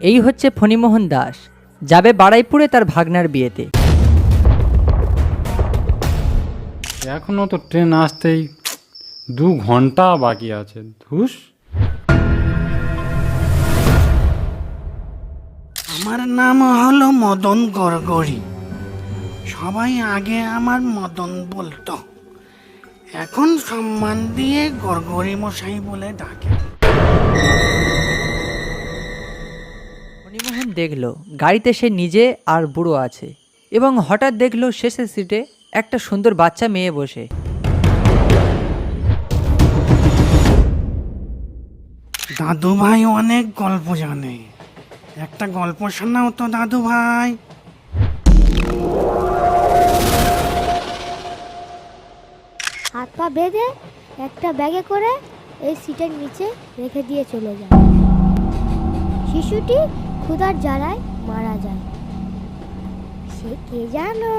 এই হচ্ছে ফণিমোহন দাস যাবে বাড়াইপুরে তার ভাগনার বিয়েতে। এখনও তো ট্রেন আসতেই দু ঘণ্টা বাকি আছে ধুস। আমার নাম হলো মদন গড়গড়ি। সবাই আগে আমার মদন বলতো। এখন সম্মান দিয়ে গড়গড়ি মশাই বলে ডাকে। ফণিমোহন দেখল গাড়িতে সে নিজে আর বুড়ো আছে এবং হঠাৎ দেখল শেষের সিটে একটা সুন্দর বাচ্চা মেয়ে বসে। দাদু ভাই অনেক গল্প জানে। একটা গল্প শোনাও তো দাদু ভাই হাত পা বেঁধে একটা ব্যাগে করে এই সিটের নিচে রেখে দিয়ে চলে যায়। শিশুটি ক্ষুধার জ্বালায় মারা যায়। সে কে জানো?